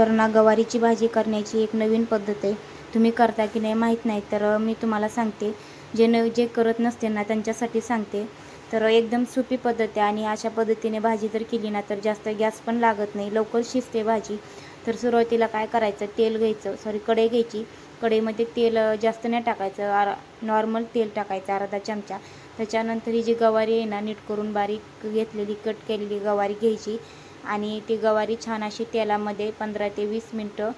तर ना गवारीची भाजी करण्याची एक नवीन पद्धत आहे. तुम्ही करता की नाही माहीत नाही तर मी तुम्हाला सांगते. जे न जे करत नसते ना त्यांच्यासाठी सांगते. तर एकदम सोपी पद्धत आहे आणि अशा पद्धतीने भाजी जर केली ना तर जास्त गॅस पण लागत नाही. लवकर शिजते भाजी. तर सुरुवातीला काय करायचं? तेल घ्यायचं. सॉरी कढई घ्यायची. कढईमध्ये तेल जास्त नाही टाकायचं. आर नॉर्मल तेल टाकायचं अर्धा चमचा. त्याच्यानंतर ही जी गवारी आहे ना नीट करून बारीक घेतलेली कट केलेली गवारी घ्यायची. आणि ती गवारी छान अशी तेलामध्ये पंधरा ते वीस मिनटं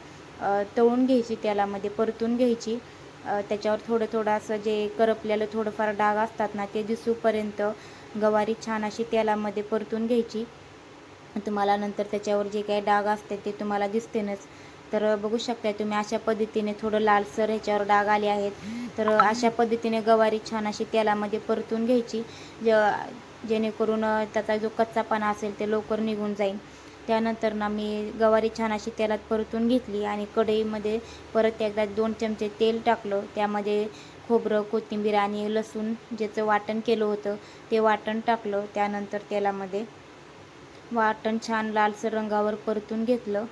तळून घ्यायची तेलामध्ये परतून घ्यायची. त्याच्यावर थोडं थोडं असं जे करपलेलं थोडंफार डाग असतात ना ते दिसूपर्यंत गवारी छान अशी तेलामध्ये परतून घ्यायची. तुम्हाला नंतर त्याच्यावर जे काही डाग असते ते तुम्हाला दिसतेनच. तर बघू शकता तुम्ही अशा पद्धतीने थोडं लालसर ह्याच्यावर डाग आले आहेत. तर अशा पद्धतीने गवारी छान अशी तेलामध्ये परतून घ्यायची. ज जेणेकरून त्याचा जो कच्चापणा असेल ते लवकर निघून जाईल. त्यानंतर ना मी गवारी छान अशी तेलात परतून घेतली आणि कढईमध्ये परत एकदा दोन चमचे तेल टाकलं. त्यामध्ये खोबरं कोथिंबीर आणि लसूण ज्याचं वाटण केलं होतं ते वाटण टाकलं. त्यानंतर तेलामध्ये वाटण छान लालसर रंगावर परतून घेतलं.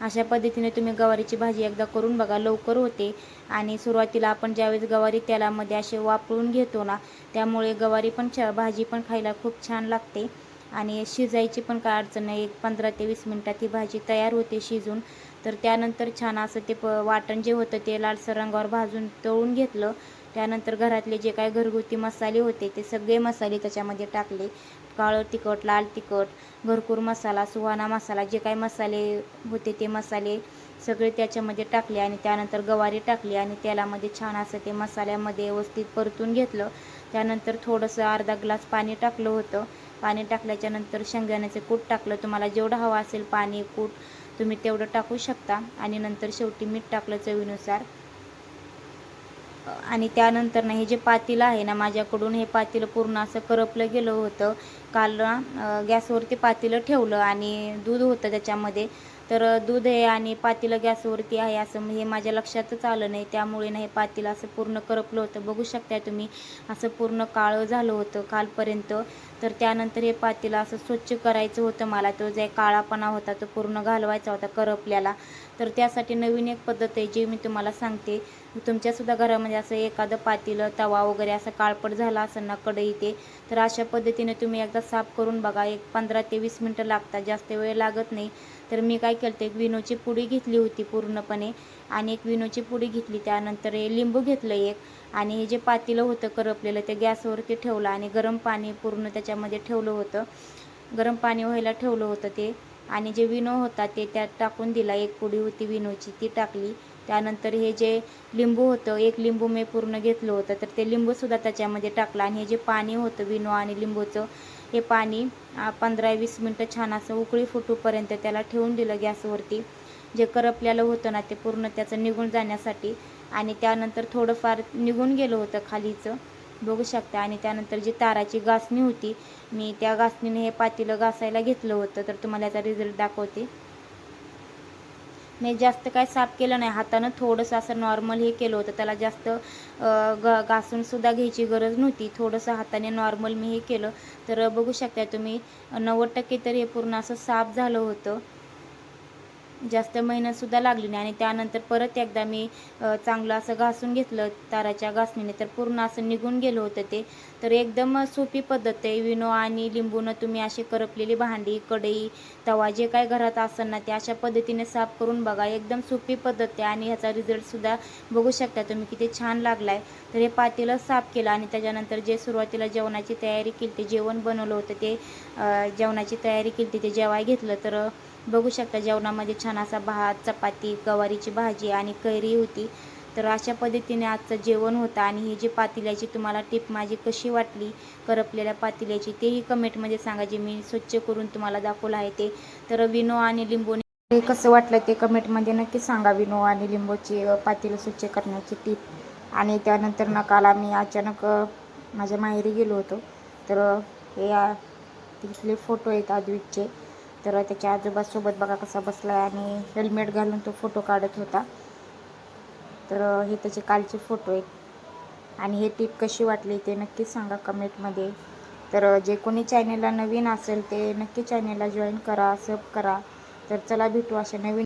अशा पद्धतीने तुम्ही गवारीची भाजी एकदा करून बघा लवकर होते. आणि सुरुवातीला आपण ज्यावेळेस गवारी तेलामध्ये असे वापरून घेतो ना त्यामुळे गवारी पण छ भाजी पण खायला खूप छान लागते. आणि शिजायची पण काय अडचण नाही एक पंधरा ते वीस मिनटात ही भाजी तयार होते शिजून. तर त्यानंतर छान असं ते प वाटण जे होतं ते लालसर रंगावर भाजून तळून घेतलं. त्यानंतर घरातले जे काय घरगुती मसाले होते ते सगळे मसाले त्याच्यामध्ये टाकले. काळं तिखट लाल तिखट घरकूर मसाला सुहाणा मसाला जे काही मसाले होते ते मसाले सगळे त्याच्यामध्ये टाकले आणि त्यानंतर गवारी टाकली आणि तेलामध्ये छान असं ते मसाल्यामध्ये व्यवस्थित परतून घेतलं. त्यानंतर थोडंसं अर्धा ग्लास पाणी टाकलं होतं. पाणी टाकल्याच्या नंतर शेंगदाण्याचे कूट टाकलं. तुम्हाला जेवढं हवं असेल पाणी कूट तुम्ही तेवढं टाकू शकता. आणि नंतर शेवटी मीठ टाकलं चवीनुसार. आणि त्यानंतर ना हे जे पातेलं आहे ना माझ्याकडून हे पातेलं पूर्ण असं करपलं गेलं होतं. काल ना गॅसवरती पातील ठेवलं आणि दूध होतं त्याच्यामध्ये. तर दूध आहे आणि पातील गॅसवरती आहे असं हे माझ्या लक्षातच आलं नाही. त्यामुळे ना हे पातेलं असं पूर्ण करपलं होतं. बघू शकताय तुम्ही असं पूर्ण काळं झालं होतं कालपर्यंत. तर त्यानंतर हे पातील असं स्वच्छ करायचं होतं मला. तो जे काळापणा होता तो पूर्ण घालवायचा होता करपल्याला. तर त्यासाठी नवीन एक पद्धत आहे जी मी तुम्हाला सांगते. तुमच्यासुद्धा घरामध्ये म्हणजे असं एखादं पातेलं तवा वगैरे असं काळपट झाला असं ना कढई ते तर अशा पद्धतीने तुम्ही एकदा साफ करून बघा. एक पंधरा ते वीस मिनटं लागतात जास्त वेळ लागत नाही. तर मी काय केलं एक विनोची पुडी घेतली होती पूर्णपणे आणि एक विनोची पुडी घेतली. त्यानंतर हे लिंबू घेतलं एक आणि हे जे पातेलं होतं करपलेलं ते गॅसवरती ठेवलं आणि गरम पाणी पूर्ण त्याच्यामध्ये ठेवलं होतं. गरम पाणी व्हायला ठेवलं होतं ते आणि जे विनो होता ते त्यात टाकून दिला. एक पुडी होती विनोची ती टाकली. त्यानंतर हे जे लिंबू होतं एक लिंबू मी पूर्ण घेतलं होतं तर ते लिंबूसुद्धा त्याच्यामध्ये टाकलं आणि हे जे पाणी होतं विनो आणि लिंबूचं हे पाणी पंधरा वीस मिनटं छान असं उकळी फुटूपर्यंत त्याला ठेवून दिलं गॅसवरती. जे करपलेलं होतं ना ते पूर्ण त्याचं निघून जाण्यासाठी आणि त्यानंतर थोडंफार निघून गेलं होतं खालीचं बघू शकता. आणि त्यानंतर जी ताराची घासणी होती मी त्या घासणीने हे पातीलं घासायला घेतलं होतं तर तुम्हाला याचा रिझल्ट दाखवते. मी जास्त काय साफ केलं नाही. हातानं थोडंसं असं नॉर्मल हे केलं होतं. त्याला जास्त ग घासूनसुद्धा घ्यायची गरज नव्हती. थोडंसं हाताने नॉर्मल मी हे केलं. तर बघू शकता तुम्ही नव्वद टक्के तर हे पूर्ण असं साफ झालं होतं. जास्त मेहनतसुद्धा लागली नाही. आणि त्यानंतर परत एकदा मी चांगलं असं घासून घेतलं ताराच्या घासणीने तर पूर्ण असं निघून गेलं होतं ते. तर एकदम सोपी पद्धत आहे. विनो आणि लिंबूनं तुम्ही असे करपलेली भांडी कढई तवा जे काय घरात असं ना ते अशा पद्धतीने साफ करून बघा. एकदम सोपी पद्धत आहे आणि ह्याचा रिझल्टसुद्धा बघू शकता तुम्ही किती छान लागला आहे तर हे पातेलं साफ केलं आणि त्याच्यानंतर जे सुरुवातीला जेवणाची तयारी केली ते जेवण बनवलं होतं ते जेवणाची तयारी केली ते जेवाय घेतलं तर बघू शकता जेवणामध्ये छान असा भात चपाती गवारीची भाजी आणि कैरी होती. तर अशा पद्धतीने आजचं जेवण होतं आणि ही जी पातेल्याची तुम्हाला टिप माझी कशी वाटली करपलेल्या पातेल्याची तेही कमेंटमध्ये सांगा जे मी स्वच्छ करून तुम्हाला दाखवलं आहे ते. तर विनो आणि लिंबू हे कसं वाटलं ते कमेंटमध्ये नक्की सांगा विनो आणि लिंबूची अ, पातेलं स्वच्छ करण्याची टीप आणि त्यानंतर ना काल आम्ही अचानक माझ्या माहेरी गेलो होतो. तर हे तिथले फोटो आहेत आद्विकचे तर त्याच्या आजोबासोबत बघा कसा बसला आणि हेल्मेट घालून तो फोटो काढत होता. तर हे त्याचे कालचे फोटो आहेत. आणि हे टीप कशी वाटली ते नक्कीच सांगा कमेंटमध्ये तर जे कोणी चॅनेलला नवीन असेल ते नक्की चॅनेलला जॉईन करा सब करा. तर चला भेटू अशा नवीन